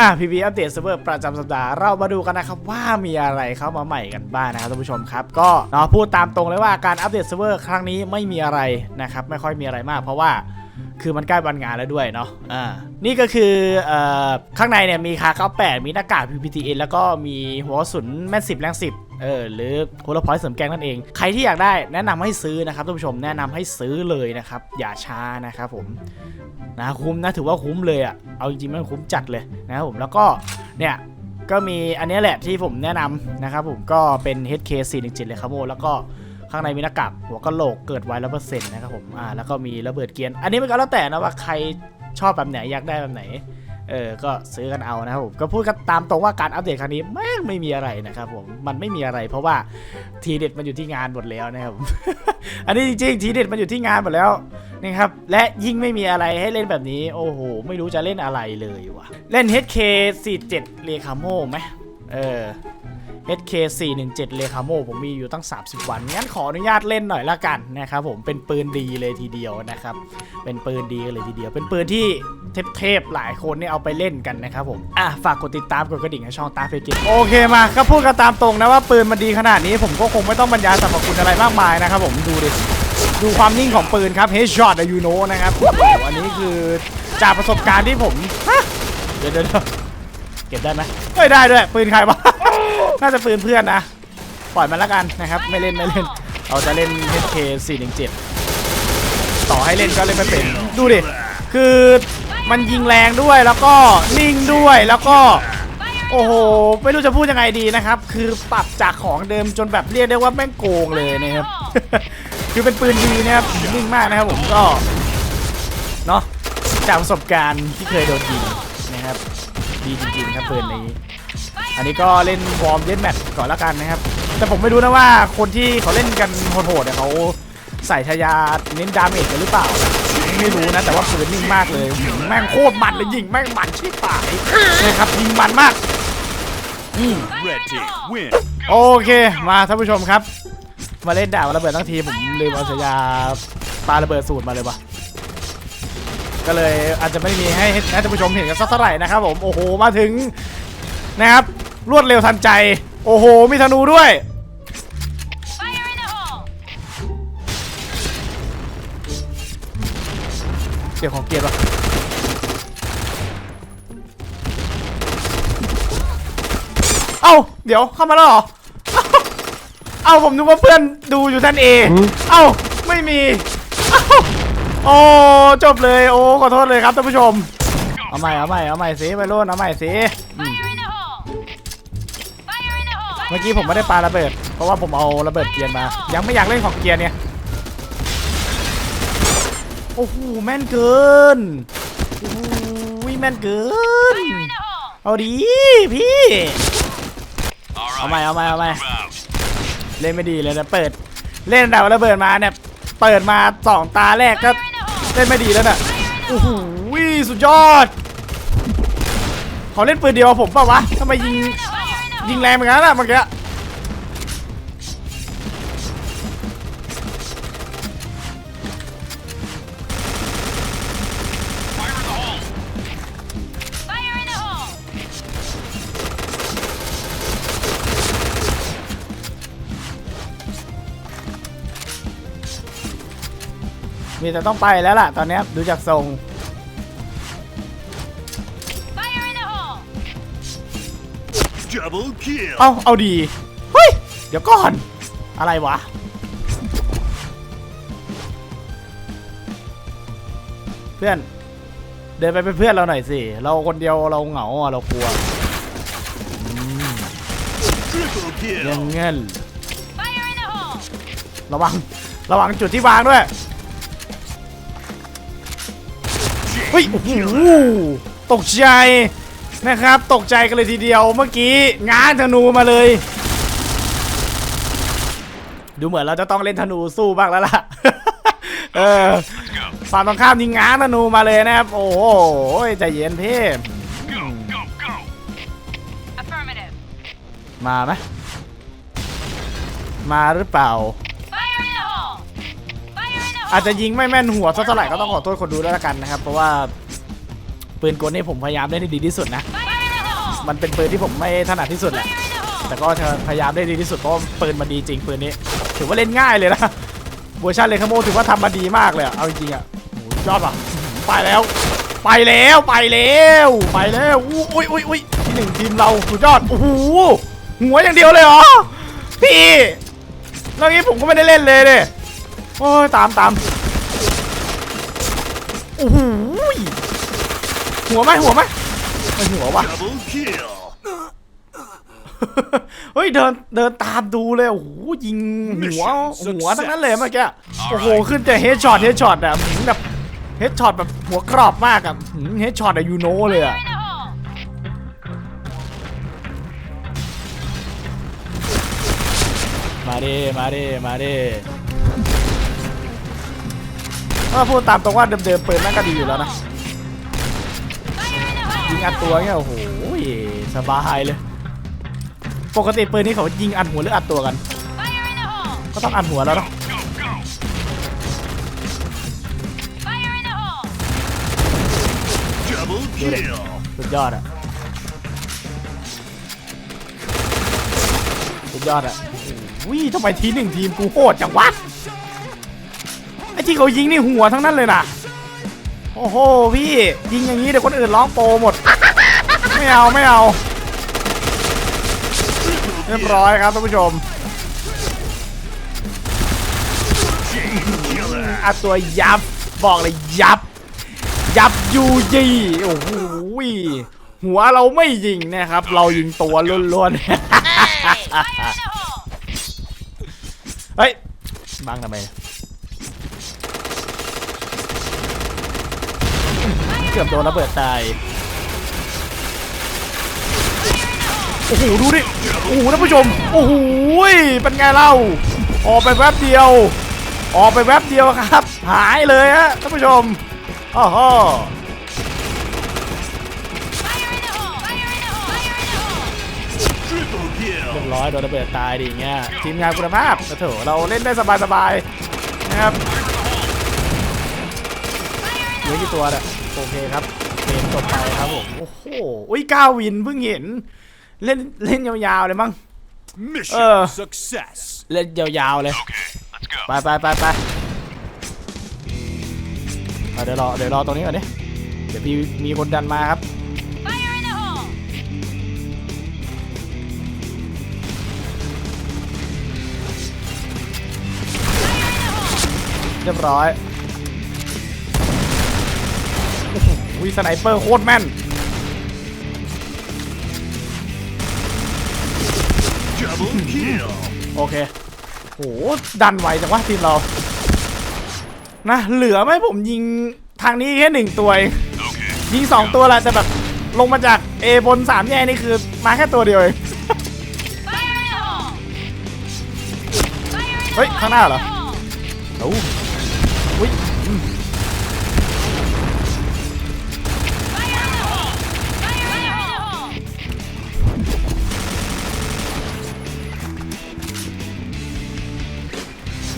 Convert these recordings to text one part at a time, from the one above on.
อะพีพีอัปเดตเซิร์ฟเวอร์ประจำสัปดาห์ เรามาดูกันนะครับว่ามีอะไรเข้ามาใหม่กันบ้างนะครับท่านผู้ชมครับ ก็เนาะพูดตามตรงเลยว่าการอัปเดตเซิร์ฟเวอร์ครั้งนี้ไม่มีอะไรนะครับไม่ค่อยมีอะไรมาก เพราะว่าคือมันใกล้วันงานแล้วด้วยเนาะอ่านี่ก็คือเอ่อข้างในเนี่ยมีคาเขาแปดมีหน้ากาก PPTN แล้วก็มีหัวสุนแม่นสิบแรงสิบ เออหรือโฮโลพอยต์เสริมแกงนั่นเอง ใครที่อยากได้แนะนำให้ซื้อนะครับท่านผู้ชมแนะนำให้ซื้อเลยนะครับ อย่าช้านะครับผมนะคุ้มนะถือว่าคุ้มเลยอะ่ะเอาจริงๆมันคุ้มจัดเลยนะครับผมแล้วก็เนี่ยก็มีอันนี้แหละที่ผมแนะนำนะครับผมก็เป็น HK 4 1 7เลยครับโมแล้วก็ข้างในมีหน้ากากหัวกะโหลกเกิดไว้ร้อเปอร์เซ็นต์นะครับผมอ่าแล้วก็มีระเบิดเกียร์อันนี้มันก็แล้วแต่นะว่าใครชอบแบบไหนอยากได้แบบไหน เออ ก็ซื้อกันเอานะครับผมก็พูดกันตามตรงว่าการอัปเดตครั้งนี้แม่งไม่มีอะไรนะครับผม มันไม่มีอะไร เพราะว่าทีเด็ดมันอยู่ที่งานหมดแล้วนะครับ อันนี้จริงๆทีเด็ดมันอยู่ที่งานหมดแล้วนะครับ และยิ่งไม่มีอะไรให้เล่นแบบนี้ โอ้โห ไม่รู้จะเล่นอะไรเลยว่ะ เล่น HK 47เรคาโมไหมเออ HK 417เรคาโมผมมีอยู่ตั้ง 30 วัน งั้นขออนุญาตเล่นหน่อยละกันนะครับผมเป็นปืนดีเลยทีเดียวนะครับ เป็นปืนดีเลยทีเดียว เป็นปืนที่เทพๆหลายคนเนี่ยเอาไปเล่นกันนะครับผม อะ ฝากกดติดตามกดกระดิ่งให้ช่องตาเฟกิโอเคมาก็พูดกันตามตรงนะว่าปืนมันดีขนาดนี้ผมก็คงไม่ต้องบรรยายสรรพคุณอะไรมากมายนะครับผมดูดิดูความนิ่งของปืนครับ Headshot อะยูโนนะครับอันนี้คือจากประสบการณ์ที่ผมเดี๋ยวเดี๋ยวเดี๋ยวเก็บได้ไหมไม่ได้ด้วยปืนใครวะ น่าจะปืนเพื่อนนะ ปล่อยมันแล้วกันนะครับ ไม่เล่นไม่เล่น เราจะเล่น HK 417 ต่อให้เล่นก็เล่นไม่เป็น ดูดิ คือมันยิงแรงด้วยแล้วก็นิ่งด้วยแล้วก็ โอ้โห ไม่รู้จะพูดยังไงดีนะครับ คือปรับจากของเดิมจนแบบเรียกได้ว่าแม่งโกงเลยนะครับ คือเป็นปืนดีนะครับนิ่งมากนะครับผมก็ เนาะจากประสบการณ์ที่เคยโดนยิงนะครับ ดีจริงๆครับปืนนี้ อันนี้ก็เล่นวอร์มเล่นแมตช์ก่อนละกันนะครับ แต่ผมไม่รู้นะว่าคนที่เขาเล่นกันโหดๆเนี่ยเขาใส่ชายาเน้นดาเมจกันหรือเปล่า ไม่รู้นะ แต่ว่าปืนนิ่งมากเลยแม่งโคตรมันเลยยิงแม่งมันชิบหายนะครับยิงมันมากอืม Red team win. โอเคมาท่านผู้ชมครับ มาเล่นดาบระเบิดทั้งทีผมลืมเอาฉายาปาระเบิดสูตรมาเลยวะก็เลยอาจจะไม่มีให้ให้ท่านผู้ชมเห็นกันสักเท่าไหร่นะครับผมโอ้โหมาถึงนะครับ รวดเร็วทันใจ โอ้โห มีธนูด้วย Fire in the hole! เสียงของเกียร์ปะเอ้า เดี๋ยวเข้ามาแล้วเหรอ เอ้า ผมนึกว่าเพื่อนดูอยู่ท่านเอ เอ้า ไม่มีเอ้าโอ้จบเลย โอ้ ขอโทษเลยครับท่านผู้ชม เอาใหม่ เอาใหม่ เอาใหม่สิไปโลดเอาใหม่สิ เมื่อกี้ผมไม่ได้ปาระเบิด เพราะว่าผมเอาระเบิดเกียร์มา ยังไม่อยากเล่นของเกียร์เนี่ย โอ้โหแม่นเกิน โอ้โหแม่นเกิน เอาดีพี่ เอาใหม่เอาใหม่เอาใหม่เล่นไม่ดีเลยนะเปิด เล่นดาวระเบิดมาเนี่ย เปิดมาสองตาแรกก็เล่นไม่ดีแล้วน่ะโอ้โหสุดยอด เขาเล่นปืนเดียวผมเปล่าวะทำไมยิง ยิงแรงเหมือนกันอะเมื่อกี้มีแต่ต้องไปแล้วล่ะ ตอนนี้ดูจากทรง เอาเอาดี เฮ้ย เดี๋ยวก่อน อะไรวะ เพื่อน เดินไปเป็นเพื่อนเราหน่อยสิ เราคนเดียวเราเหงาอะเรากลัว Triple ยัง kill. เงิน Fire in the hole! ระวัง ระวังจุดที่วางด้วยเฮ้ยโอ้โหตกใจ นะครับ ตกใจกันเลยทีเดียวเมื่อกี้ง้างธนูมาเลย ดูเหมือนเราจะต้องเล่นธนูสู้บ้างแล้วล่ะเออ Let's go. ฝั่งตรงข้ามยิงง้างธนูมาเลยนะครับ โอ้โหใจเย็นพี่ Go, go, go. Affirmative. มาไหมมาหรือเปล่า Fire in the hole! Fire in the hole! อาจจะยิงไม่แม่นหัวสักเท่าไหร่ก็ต้องขอโทษคนดูด้วยละกันนะครับ เพราะว่า ปืนกลนี่ผมพยายามเล่นให้ดีที่สุดนะ มันเป็นปืนที่ผมไม่ถนัดที่สุดแหละ แต่ก็จะพยายามได้ดีที่สุดเพราะปืนมันดีจริงปืนนี้ ถือว่าเล่นง่ายเลยนะเวอร์ชันเลคาโมถือว่าทำมาดีมากเลยเอาจริงๆอะโหยอดป่ะไปแล้ว ไปแล้วไปแล้วไปแล้วอุ้ยอุ้ยอุ้ยที่หนึ่งทีมเราสุดยอดโอ้โหหัวอย่างเดียวเลยเหรอพี่แล้วงี้ผมก็ไม่ได้เล่นเลยเนี่ยโอ้ยตามตามโอ้โห หัวไหมหัวไหมไม่หัวว่ะ Double kill. เฮ้ยเดินเดินตามดูเลยโอ้โหยิงหัว Mission หัวทั้งนั้นเลยเมื่อกี้โอ้โห ขึ้นแต่เฮดช็อตเฮดช็อตอะหืมแบบเฮดช็อตแบบหัวกรอบมากอะเฮดช็อตอะยูโนเลยอะ Fire in the hole! มาดิมาดิมาดิถ้าพูดตามตรงว่าเดิมๆปืนแม่งก็ดีอยู่แล้วนะ ยิงอัดตัวเงี้ยโอ้โหสบายเลย ปกติปืนนี้เขายิงอัดหัวหรืออัดตัวกัน ก็ต้องอัดหัวแล้วเนาะสุดยอดอะสุดยอดอะวิ่งทำไมทีหนึ่งทีมกูโหดจังวะไอ้ที่เขายิงนี่หัวทั้งนั้นเลยนะ โอ้โหพี่ยิงอย่างนี้เดี๋ยวคนอื่นร้องโปรหมด ไม่เอาไม่เอา เรียบร้อยครับท่านผู้ชมอัดตัวยับบอกเลยยับ ยับยูยีโอ้โหหัวเราไม่ยิงนะครับ เรายิงตัวล้วนๆเฮ้ยบังทำไมเกือบโดนระเบิดตาย โอ้โห ดูดิ โอ้โหท่านผู้ชม โอ้โห เป็นไงเล่า ออกไปแวบเดียว ออกไปแวบเดียวครับ หายเลยฮะท่านผู้ชมโอ้โห Fire in the hole! Fire in the hole! Fire in the hole! Triple เรีย kill. บร้อยโดนระเบิดตายดิอย่างเงี้ยทีมงานคุณภาพกระเถอะเราเล่นได้สบายๆนะครับเหลือกี่ตัวเนี่ย โอเคครับเกมจบไปครับผมโอ้โหอุ้ยก้าวินเพิ่งเห็น เล่นเล่นยาวๆเลยมั้ง Mission Uh. success. เล่นยาวๆเลย Okay, let's go. ไปไปไปไปเอาเดี๋ยวรอเดี๋ยวรอตรงนี้ก่อนดิเดี๋ยวพี่มีคนดันมาครับ Fire in the hole! เรียบร้อย อ้โหสไนเปอร์โคตรแม่น Double kill. โอเคโหดันไวจังวะทีมเรา นะ เหลือไหมผมยิงทางนี้แค่หนึ่งตัวเอง Okay. ยิงสองตัวแหละแต่แบบลงมาจาก A บนสามแย่นี่คือมาแค่ตัวเดียวเอง Fire in the hole! Fire in the เฮ้ย hole! ข้างหน้าเหรอ Fire in the hole! โอ้อุ้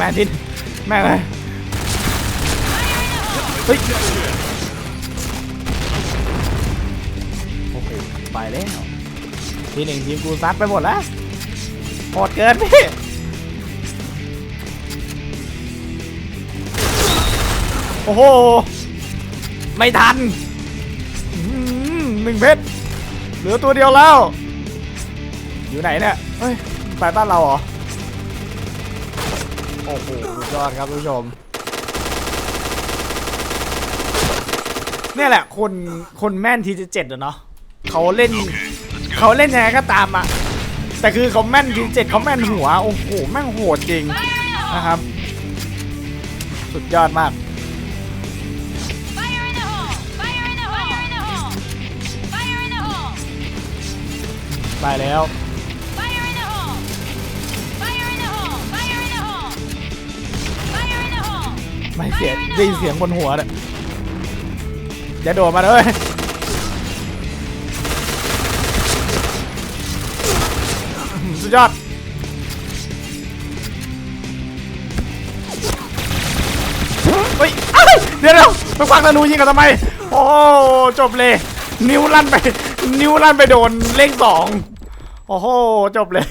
แม่ทินแม่เลยเฮ้ยโอ้โหไปแล้วทีหนึ่งทีมกูซัดไปหมดแล้วโหดเกินพี่โอ้โห ไม่ทันหนึ่งเพชรเหลือตัวเดียวแล้ว อยู่ไหนเนี่ย เฮ้ย ไปบ้านเราเหรอ อ้โหสุดยอดครับทุกผู้ชม เนี่ยแหละ คนคนแม่นทีเจ็ดอะเนาะเขาเล่นเขาเล่นยังไงก็ตามอะแต่คือเขาแม่นทีเจ็ดเขาแม่นหัวโอ้โหแม่งโหดจริง Fire in the hole! นะครับ สุดยอดมาก Fire in the hole! Fire in the hole! Fire in the hole! Fire in the hole! ไปแล้ว ไม่เสียได้ยินเสียงบนหัวเนี่ยอย่าโดดมาเลยสุดยอดเฮ้ยเอ้ยเดี๋ยวเดี๋ยวไปควักธนูยิงกันทำไม โอ้จบเลย นิ้วลั่นไป นิ้วลั่นไปโดนเลขสองโอ้โหจบเลย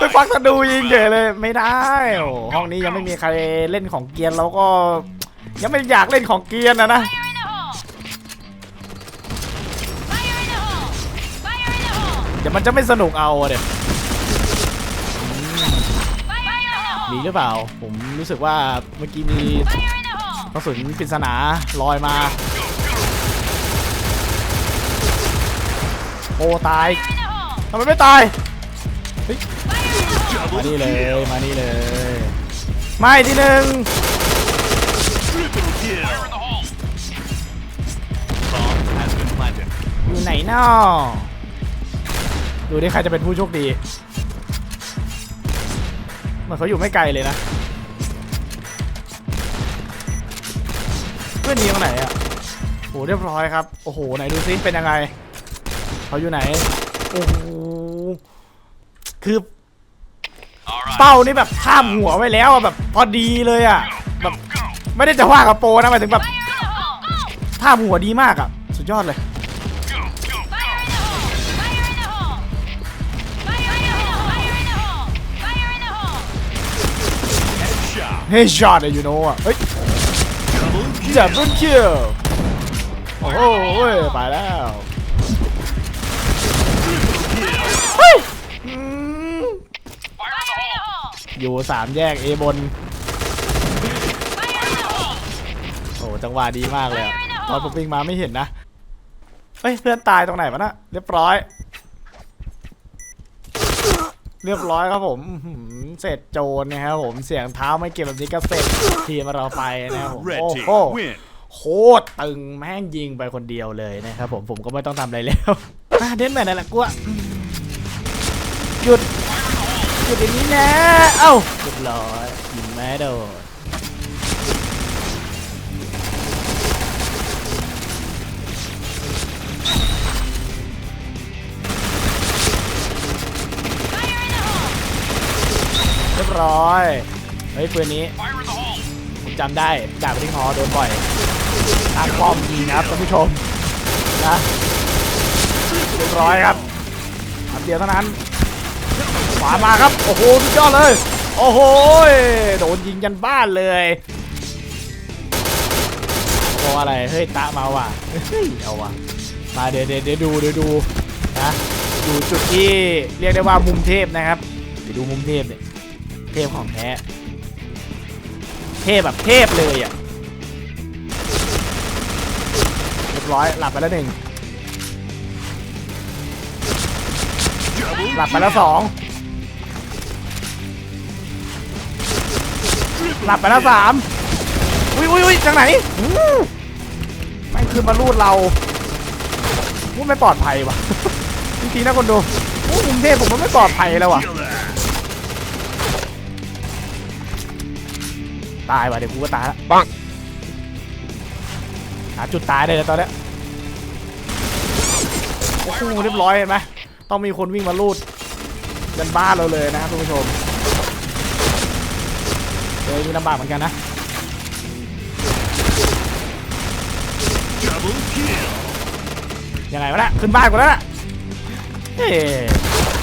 ไปฟักธนูยิงเฉยเลย ไม่ได้โอ้โหห้องนี้ยังไม่มีใครเล่นของเกียร์แล้วก็ ยังไม่อยากเล่นของเกียร์นะนะ Fire in the hole! Fire in the hole! Fire in the hole! เดี๋ยวมันจะไม่สนุกเอาเดี๋ยว Fire in the hole! มีหรือเปล่า ผมรู้สึกว่าเมื่อกี้มี Fire in the hole! กระสุนปริศนาลอยมา โอ้ตาย Fire in the hole! ทำไมไม่ตาย Fire in the hole! มานี่เลยมานี่เลย ไม่ทีหนึ่งอยู่ไหนนาะดูดิใครจะเป็นผู้โชคดีเหมันเขาอยู่ไม่ไกลเลยนะ เพื่อนนี้ตรงไหนอะโหเรียบร้อยครับ โอ้โห ไหนดูซิเป็นยังไง เขาอยู่ไหน โอ้โห คือ เป้านี่แบบข้ามหัวไว้แล้วอะแบบพอดีเลยอะแบบไม่ได้จะว่ากับโปรนะหมายถึงแบบ Fire in the hole! ข้ามหัวดีมากอะ สุดยอดเลย เฮ้ยช็อตเลยยูโน่อะเฮ้ยจับรุ่นคิวโอ้โหเว้ยไปแล้ว เฮ้ยอืม Fire in the hole! อยู่สามแยกเอบน Fire in the hole! โอ้จังหวะดีมากเลยอะตอนผมวิ่งมาไม่เห็นนะเฮ้ยเพื่อนตายตรงไหนวะน่ะเรียบร้อย เรียบร้อยครับผมอื้อหือเสร็จโจรนะครับผมเสียงเท้าไม่เก็บแบบนี้ก็เสร็จทีมเราไปนะครับผม Red โอ้ team โห win. โคตรตึงแม่งยิงไปคนเดียวเลยนะครับผมผมก็ไม่ต้องทำอะไรแล้วอะเด่นแมนนั่นแหละกูอะหยุดหยุด อย่างนี้นะเอ้าเรียบร้อยยิงแม่โดนเรียบร้อยเฮ้ยปืนนี้ผมจำได้ดาบที่ฮอโดนบ่อยตามป้อมยิงนะครับท่านผู้ชมนะเรียบร้อยครับอันเดียวเท่านั้น ขวามาครับ โอ้โหสุดยอดเลย โอ้โหโดนยิงยันบ้านเลยบอกอะไร เฮ้ย ตะมาว่ะ เฮ้ย เอาว่ะ มาเดี๋ยวเดี๋ยวเดี๋ยวดูเดี๋ยวดูนะอยู่จุดที่เรียกได้ว่ามุมเทพนะครับเดี๋ยวดูมุมเทพเนี่ยเทพของแท้ เทพแบบเทพเลยอะเรียบร้อยหลับไปแล้วหนึ่งหลับไปแล้วสอง หลับไปแล้วสามอุ้ยอุ้ยอุ้ยทางไหนอู้แม่งคือมาลูดเราพูดไม่ปลอดภัยว่ะจริงๆนะคนดูโอ้กรุงเทพผมว่าไม่ปลอดภัยแล้วว่ะ killer. ตายว่ะเดี๋ยวกูก็ตายละปังหาจุดตายได้เลยตอนเนี้ยโอ้โหเรียบร้อยเห็นไหมต้องมีคนวิ่งมาลูดยันบ้านเราเลยนะครับทุกผู้ชม เจอนี่ลำบากเหมือนกันนะ Double kill. ยังไงวะเนี่ยขึ้นบ้านกูแล้วน่ะ เฮ้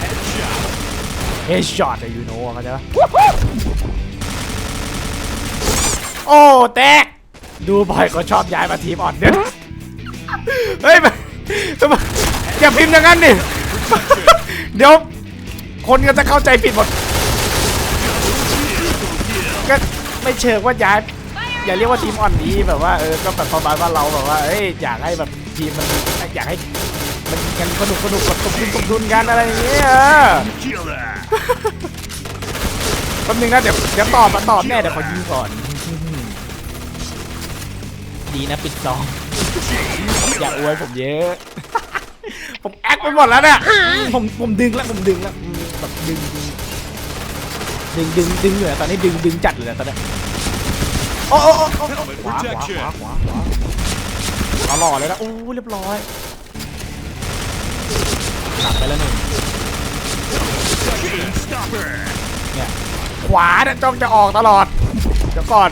Headshot. เฮช็อตยูโน่เขาใจปะโอ้ แตก ดูบ่อยก็ชอบย้ายมาทีมอ่อนเด้อเฮ้ยมันทำไมอย่าพิมพ์อย่างนั้นดิเดี๋ยว คนก็จะเข้าใจผิดหมด ก็ไม่เชิงว่าย้าย อย่าเรียกว่าทีมอ่อนดีแบบว่าเออก็แบบประมาณว่าเราแบบว่าเอ้ยอยากให้แบบทีมมันอยากให้มันกันสนุกสนุกกับสมดุลสมดุลกันอะไรอย่างเงี้ยออ Killer. แป๊บนึงนะเดี๋ยวเดี๋ยวตอบมาตอบแน่เดี๋ยวขอยิงก่อน ดีนะปิดซอง อย่าอวยผมเยอะ ผมแอคไปหมดแล้วเนี่ยผมผมดึงแล้วผมดึงแล้วแบบดึง ดึงดึงดึงอยู่อะตอนนี้ดึงดึงจัดเลยอะตอนนี้โอ้โอ้โอ้ขวาขวาขวาขวาขวาเอาหล่อเลยนะโอ้เรียบร้อยหลับไปแล้วหนึ่งเนี่ยขวาเนี่ยจ้องจะออกตลอดเดี๋ยวก่อน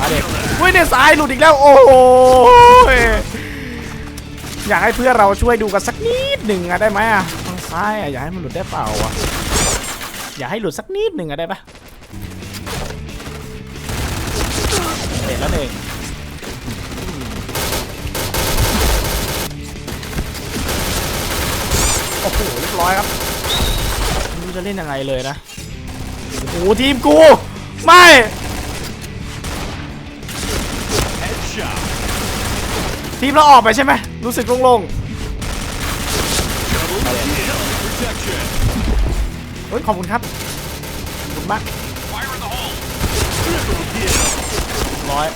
มาเด็กเฮ้ยเนี่ยซ้ายหลุดอีกแล้วโอ้โหอยากให้เพื่อนเราช่วยดูกันสักนิดหนึ่งอะได้ไหมอะ ทางซ้ายอะอยาให้มันหลุดได้เปล่าอะอย่าให้หลุดสักนิดหนึ่งอะได้ปะเสร็จแล้วเองโอ้โหเรียบร้อยครับไม่รู้จะเล่นยังไงเลยนะโอ้โหทีมกู ไม่ทีมเราออกไปใช่ไหมรู้สึกโล่ง Double เฮ้ยขอบคุณครับขอบคุณมาก Fire in the hole. Triple kill. ร้อย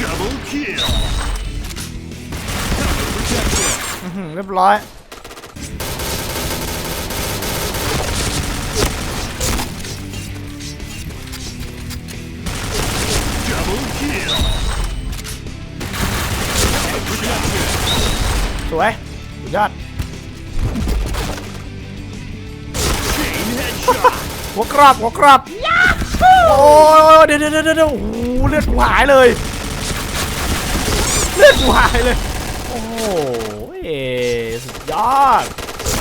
Double kill. Counter protection. อื้อหือเรียบร้อย ยอด Chain headshot. หัวกรอบหัวกรอบโอ้ยเดี๋ยวเดี๋ยวเดี๋ยวเดี๋ยวโอ้โหเลือดกูหายเลย เลือดกูหายเลย โอ้โหสุดยอด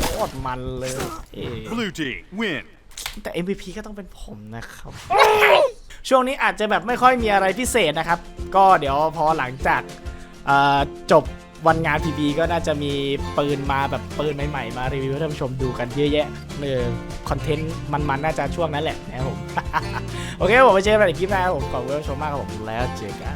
โคตรมันเลยเอ้ย Blue team win. แต่ MVP ก็ต้องเป็นผมนะครับ ช่วงนี้อาจจะแบบไม่ค่อยมีอะไรพิเศษนะครับ ก็เดี๋ยวพอหลังจากเอ่อจบ วันงานพีบีก็น่าจะมีปืนมาแบบปืนใหม่ๆ มารีวิวให้ท่านผู้ชมดูกันเยอะแยะเออคอนเทนต์มันๆน่าจะช่วงนั้นแหละนะครับผม โอเคผมไปเจอกันอีกคลิปหน้าครับผมขอบคุณท่านผู้ชมมากครับผมแล้วเจอกัน